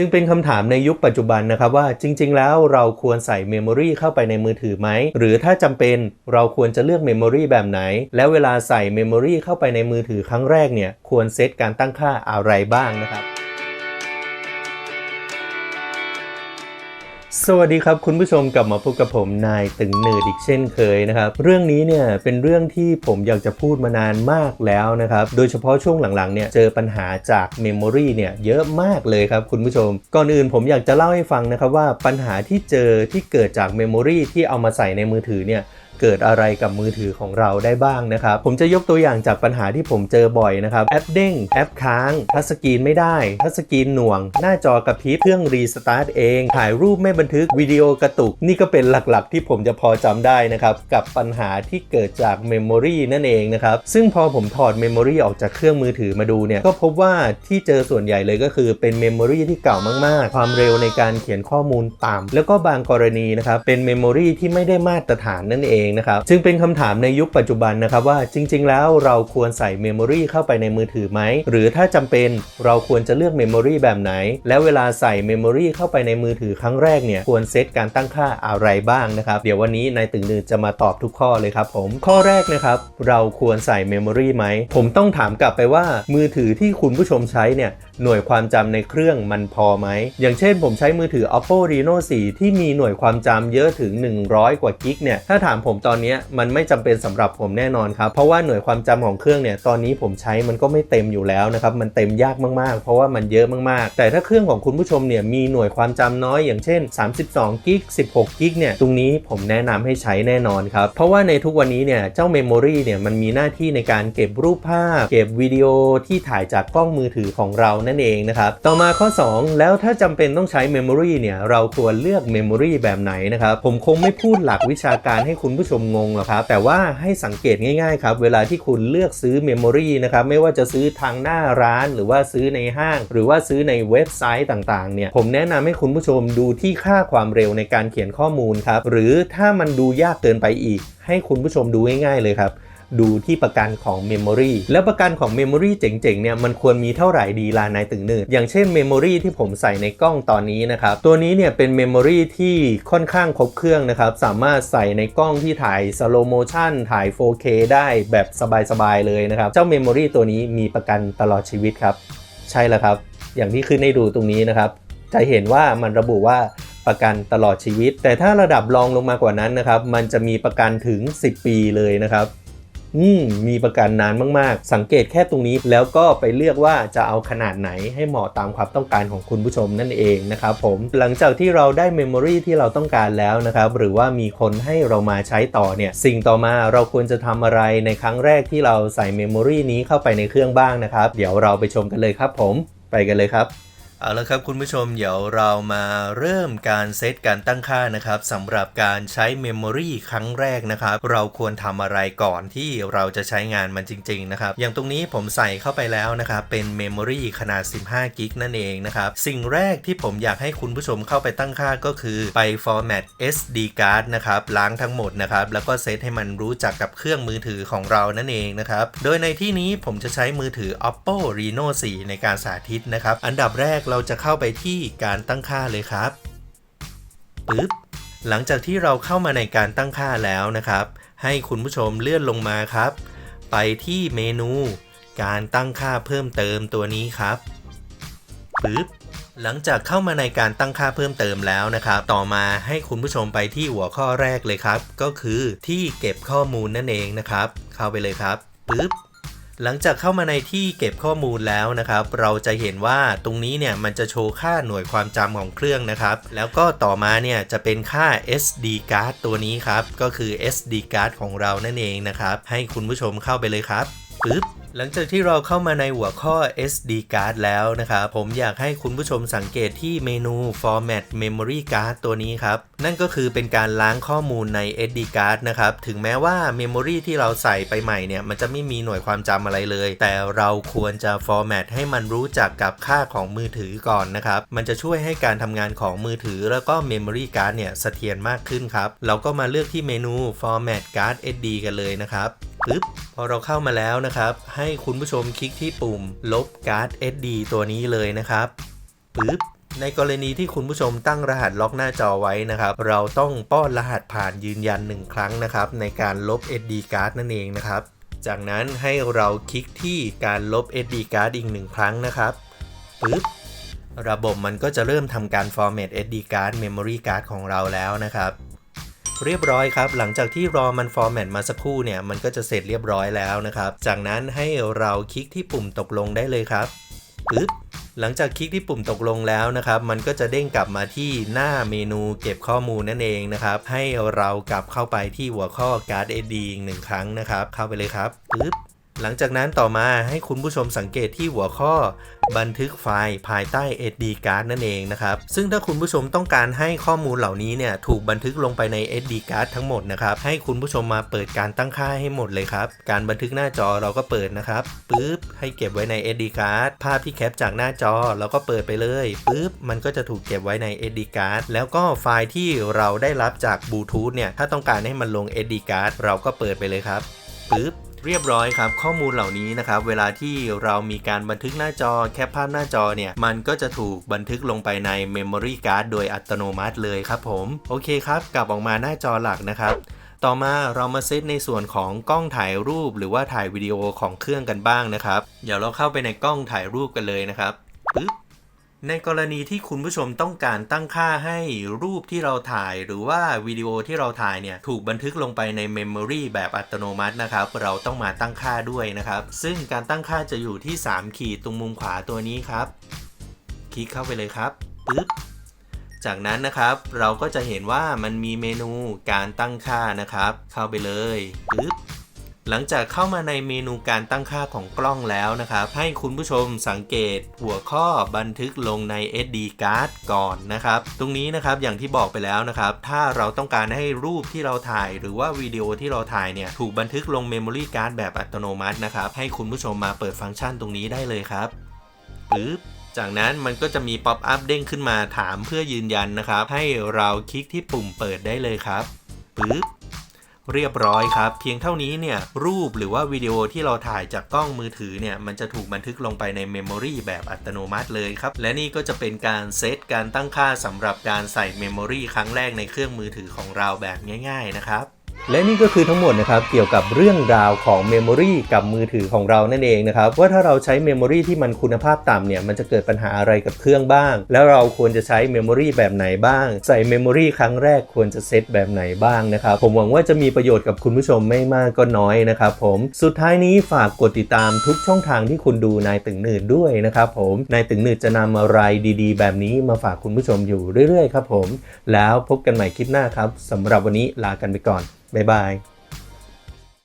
จึงเป็นคำถามในยุคปัจจุบันนะครับว่าจริง ๆ แล้วเราควรใส่เมมโมรีเข้าไปในมือถือไหม หรือถ้าจำเป็นเราควรจะเลือกเมมโมรีแบบไหน แล้วเวลาใส่เมมโมรีเข้าไปในมือถือครั้งแรกเนี่ยควรเซตการตั้งค่าอะไรบ้างนะครับ สวัสดีครับคุณผู้ชมกลับมาพบกับผมนายตึงเนิร์ดอีกเช่นเคยนะครับ เรื่องนี้เนี่ยเป็นเรื่องที่ผมอยากจะพูดมานานมากแล้วนะครับ โดยเฉพาะช่วงหลังๆเนี่ยเจอปัญหาจากเมมโมรีเนี่ยเยอะมากเลยครับคุณผู้ชม ก่อนอื่นผมอยากจะเล่าให้ฟังนะครับว่าปัญหาที่เจอที่เกิดจากเมมโมรีที่เอามาใส่ในมือถือเนี่ย เกิดอะไรกับมือถือของเราได้บ้างนะครับ ผมจะยกตัวอย่างจากปัญหาที่ผมเจอบ่อยนะครับ แอปเด้ง แอปค้างทัชสกรีนไม่ได้ทัชสกรีนหน่วง หน้าจอกระพริบเครื่องรีสตาร์ทเอง ถ่ายรูปไม่บันทึกวิดีโอกระตุก นี่ก็เป็นหลักๆ ที่ผมจะพอจำได้นะครับ กับปัญหาที่เกิดจากเมมโมรีนั่นเองนะครับ ซึ่งพอผมถอดเมมโมรีออกจากเครื่องมือถือมาดูเนี่ยก็พบว่าที่เจอส่วนใหญ่เลยก็คือเป็นเมมโมรีที่เก่ามากๆ ความเร็วในการเขียนข้อมูลต่ำแล้วก็บางกรณีนะครับเป็นเมมโมรีที่ไม่ได้มาตรฐานนั่นเองนะครับจึงเป็นคำถามในยุคปัจจุบันนะครับว่าจริง ๆ แล้วเราควรใส่เมมโมรีเข้าไปในมือถือไหมหรือถ้าจำเป็นเราควรจะเลือกเมมโมรีแบบไหน แล้วเวลาใส่เมมโมรีเข้าไปในมือถือครั้งแรกเนี่ยควรเซตการตั้งค่าอะไรบ้างนะครับเดี๋ยววันนี้นายตึงนืดจะมาตอบทุกข้อเลยครับผมข้อแรกนะครับเราควรใส่เมมโมรีไหมผมต้องถามกลับไปว่ามือถือที่คุณผู้ชมใช้เนี่ยหน่วยความจำในเครื่องมันพอไหม อย่างเช่นผมใช้มือถือ oppo reno 4 ที่มีหน่วยความจำเยอะถึง 100 กว่ากิกเนี่ย ถ้าถามผมตอนนี้มันไม่จำเป็นสำหรับผมแน่นอนครับ เพราะว่าหน่วยความจำของเครื่องเนี่ยตอนนี้ผมใช้มันก็ไม่เต็มอยู่แล้วนะครับมันเต็มยากมากๆ เพราะว่ามันเยอะมากๆ แต่ถ้าเครื่องของคุณผู้ชมเนี่ยมีหน่วยความจำน้อยอย่างเช่น 32กิก16กิกเนี่ยตรงนี้ผมแนะนำให้ใช้แน่นอนครับเพราะว่าในทุกวันนี้เนี่ยเจ้าเมมโมรีเนี่ยมันมีหน้าที่ในการเก็บรูปภาพ เก็บวิดีโอที่ถ่ายจากกล้องมือถือของเรานั่นเองนะครับต่อมาข้อ 2 แล้วถ้าจำเป็นต้องใช้เมมโมรีเนี่ยเราควรเลือกเมมโมรีแบบไหนนะครับผมคงไม่พูดหลักวิชาการให้คุณผู้ชมงงหรอกครับ แต่ว่าให้สังเกตง่ายๆครับ เวลาที่คุณเลือกซื้อเมมโมรีนะครับ ไม่ว่าจะซื้อทางหน้าร้าน หรือว่าซื้อในห้าง หรือว่าซื้อในเว็บไซต์ต่างๆ เนี่ย ผมแนะนำให้คุณผู้ชมดูที่ค่าความเร็วในการเขียนข้อมูลครับ หรือถ้ามันดูยากเกินไปอีก ให้คุณผู้ชมดูง่ายๆเลยครับ ดูที่ประกันของเมมโมรีแล้วประกันของเมมโมรีเจ๋งๆเนี่ยมันควรมีเท่าไหร่ดีลานายตึงเนืดอย่างเช่นเมมโมรีที่ผมใส่ในกล้องตอนนี้นะครับตัวนี้เนี่ยเป็นเมมโมรีที่ค่อนข้างครบเครื่องนะครับสามารถใส่ในกล้องที่ถ่ายสโลโมชันถ่าย 4K ได้แบบสบาย ๆ เลยนะครับ เจ้าเมมโมรีตัวนี้มีประกันตลอดชีวิตครับ ใช่แล้วครับ อย่างที่ขึ้นให้ดูตรงนี้นะครับ จะเห็นว่ามันระบุว่าประกันตลอดชีวิต แต่ถ้าระดับรองลงมากว่านั้นนะครับ มันจะมีประกันถึง 10 ปีเลยนะครับ อืมมีประกันนานมากๆ สังเกตแค่ตรงนี้แล้วก็ไปเลือกว่าจะเอาขนาดไหนให้เหมาะตามความต้องการของคุณผู้ชมนั่นเองนะครับผมหลังจากที่เราได้เมมโมรีที่เราต้องการแล้วนะครับหรือว่ามีคนให้เรามาใช้ต่อเนี่ยสิ่งต่อมาเราควรจะทำอะไรในครั้งแรกที่เราใส่เมมโมรีนี้เข้าไปในเครื่องบ้างนะครับ เดี๋ยวเราไปชมกันเลยครับผมไปกันเลยครับ เอาละครับคุณผู้ชมเดี๋ยวเรามาเริ่มการเซตการตั้งค่านะครับสำหรับการใช้เมมโมรีครั้งแรกนะครับ เราควรทำอะไรก่อนที่เราจะใช้งานมันจริง ๆ นะครับ อย่างตรงนี้ผมใส่เข้าไปแล้วนะครับ เป็นเมมโมรีขนาด 15 กิกนั่นเองนะครับ สิ่งแรกที่ผมอยากให้คุณผู้ชมเข้าไปตั้งค่าก็คือไป format SD card นะครับล้างทั้งหมดนะครับ แล้วก็เซตให้มันรู้จักกับเครื่องมือถือของเรานั่นเองนะครับโดยในที่นี้ผมจะใช้มือถือ oppo reno 4 ในการสาธิตนะครับอันดับแรกเราจะเข้าไปที่การตั้งค่าเลยครับปึ๊บหลังจากที่เราเข้ามาในการตั้งค่าแล้วนะครับ ให้คุณผู้ชมเลื่อนลงมาครับ ไปที่เมนู การตั้งค่าเพิ่มเติมตัวนี้ครับปึ๊บหลังจากเข้ามาในการตั้งค่าเพิ่มเติมแล้วนะครับ ต่อมาให้คุณผู้ชมไปที่หัวข้อแรกเลยครับ ก็คือที่เก็บข้อมูลนั่นเองนะครับ เข้าไปเลยครับปึ๊บ หลังจากเข้ามาในที่เก็บข้อมูลแล้วนะครับ เราจะเห็นว่าตรงนี้เนี่ยมันจะโชว์ค่าหน่วยความจำของเครื่องนะครับ แล้วก็ต่อมาเนี่ยจะเป็นค่า SD card ตัวนี้ครับ ก็คือ SD card ของเรานั่นเองนะครับ ให้คุณผู้ชมเข้าไปเลยครับปึ๊บ หลังจากที่เราเข้ามาในหัวข้อ SD card แล้วนะครับ ผมอยากให้คุณผู้ชมสังเกตที่เมนู format memory card ตัวนี้ครับ นั่นก็คือเป็นการล้างข้อมูลใน SD card นะครับ ถึงแม้ว่า memory ที่เราใส่ไปใหม่เนี่ย มันจะไม่มีหน่วยความจำอะไรเลย แต่เราควรจะ format ให้มันรู้จักกับค่าของมือถือก่อนนะครับ มันจะช่วยให้การทำงานของมือถือแล้วก็ memory card เนี่ยเสถียรมากขึ้นครับ เราก็มาเลือกที่เมนู format card SD กันเลยนะครับ ปึ๊บพอเราเข้ามาแล้วนะครับ ให้คุณผู้ชมคลิกที่ปุ่ม ลบการ์ด SD ตัวนี้เลยนะครับปึ๊บในกรณีที่คุณผู้ชมตั้งรหัสล็อกหน้าจอไว้นะครับ เราต้องป้อนรหัสผ่านยืนยัน 1 ครั้งนะครับ ในการลบ SD card นั่นเองนะครับ จากนั้นให้เราคลิกที่การลบ SD card อีกหนึ่งครั้งนะครับปึ๊บระบบมันก็จะเริ่มทำการ format SD card memory card ของเราแล้วนะครับ เรียบร้อยครับ หลังจากที่รอมันฟอร์แมตมาสักครู่เนี่ย มันก็จะเสร็จเรียบร้อยแล้วนะครับ จากนั้นให้เราคลิกที่ปุ่มตกลงได้เลยครับปึ๊บหลังจากคลิกที่ปุ่มตกลงแล้วนะครับ มันก็จะเด้งกลับมาที่หน้าเมนูเก็บข้อมูลนั่นเองนะครับ ให้เรากลับเข้าไปที่หัวข้อการเอดีอีกหนึ่งครั้งนะครับ เข้าไปเลยครับปึ๊บ หลังจากนั้นต่อมาให้คุณผู้ชมสังเกตที่หัวข้อ บันทึกไฟล์ภายใต้ SD card นั่นเองนะครับ ซึ่งถ้าคุณผู้ชมต้องการให้ข้อมูลเหล่านี้เนี่ยถูกบันทึกลงไปใน SD card ทั้งหมดนะครับ ให้คุณผู้ชมมาเปิดการตั้งค่าให้หมดเลยครับ การบันทึกหน้าจอเราก็เปิดนะครับปึ๊บให้เก็บไว้ใน SD card ภาพที่แคปจากหน้าจอเราก็เปิดไปเลยปึ๊บมันก็จะถูกเก็บไว้ใน SD card แล้วก็ไฟล์ที่เราได้รับจากบลูทูธเนี่ยถ้าต้องการให้มันลง SD card เราก็เปิดไปเลยครับปึ๊บ เรียบร้อยครับ ข้อมูลเหล่านี้นะครับ เวลาที่เรามีการบันทึกหน้าจอแคปภาพหน้าจอเนี่ย มันก็จะถูกบันทึกลงไปใน Memory Card โดยอัตโนมัติเลยครับผม โอเคครับ กลับออกมาหน้าจอหลักนะครับต่อมาเรามาเซตในส่วนของกล้องถ่ายรูปหรือว่าถ่ายวิดีโอของเครื่องกันบ้างนะครับ เดี๋ยวเราเข้าไปในกล้องถ่ายรูปกันเลยนะครับปึ๊บ ในกรณีที่คุณผู้ชมต้องการตั้งค่าให้รูปที่เราถ่าย หรือว่าวิดีโอที่เราถ่ายเนี่ยถูกบันทึกลงไปใน Memory แบบอัตโนมัตินะครับ เราต้องมาตั้งค่าด้วยนะครับ ซึ่งการตั้งค่าจะอยู่ที่ 3 ขีดตรงมุมขวาตัวนี้ครับ คลิกเข้าไปเลยครับปึ๊บจากนั้นนะครับเราก็จะเห็นว่ามันมีเมนูการตั้งค่านะครับ เข้าไปเลยปึ๊บ หลังจากเข้ามาในเมนูการตั้งค่าของกล้องแล้วนะครับ ให้คุณผู้ชมสังเกตหัวข้อบันทึกลงใน SD card ก่อนนะครับ ตรงนี้นะครับอย่างที่บอกไปแล้วนะครับ ถ้าเราต้องการให้รูปที่เราถ่าย หรือว่าวิดีโอที่เราถ่ายเนี่ยถูกบันทึกลง Memory Card แบบอัตโนมัตินะครับ ให้คุณผู้ชมมาเปิดฟังก์ชันตรงนี้ได้เลยครับปึ๊บจากนั้นมันก็จะมีป๊อปอัพเด้งขึ้นมาถามเพื่อยืนยันนะครับ ให้เราคลิกที่ปุ่มเปิดได้เลยครับปึ๊บ เรียบร้อยครับ เพียงเท่านี้เนี่ยรูปหรือว่าวิดีโอที่เราถ่ายจากกล้องมือถือเนี่ยมันจะถูกบันทึกลงไปในเมมโมรีแบบอัตโนมัติเลยครับ และนี่ก็จะเป็นการเซตการตั้งค่าสำหรับการใส่เมมโมรีครั้งแรกในเครื่องมือถือของเราแบบง่าย ๆ นะครับ และนี่ก็คือทั้งหมดนะครับเกี่ยวกับเรื่องราวของเมมโมรีกับมือถือของเรานั่นเองนะครับว่าถ้าเราใช้เมมโมรีที่มันคุณภาพต่ำเนี่ยมันจะเกิดปัญหาอะไรกับเครื่องบ้าง แล้วเราควรจะใช้เมมโมรีแบบไหนบ้าง ใส่เมมโมรีครั้งแรกควรจะเซตแบบไหนบ้างนะครับผมหวังว่าจะมีประโยชน์กับคุณผู้ชมไม่มากก็น้อยนะครับผมสุดท้ายนี้ฝากกดติดตามทุกช่องทางที่คุณดูนายตึงหนืดด้วยนะครับผมนายตึงหนืดจะนำอะไรดีๆ แบบนี้มาฝากคุณผู้ชมอยู่เรื่อยๆครับผมแล้วพบกันใหม่คลิปหน้าครับสำหรับวันนี้ลากันไปก่อนบ๊ายบาย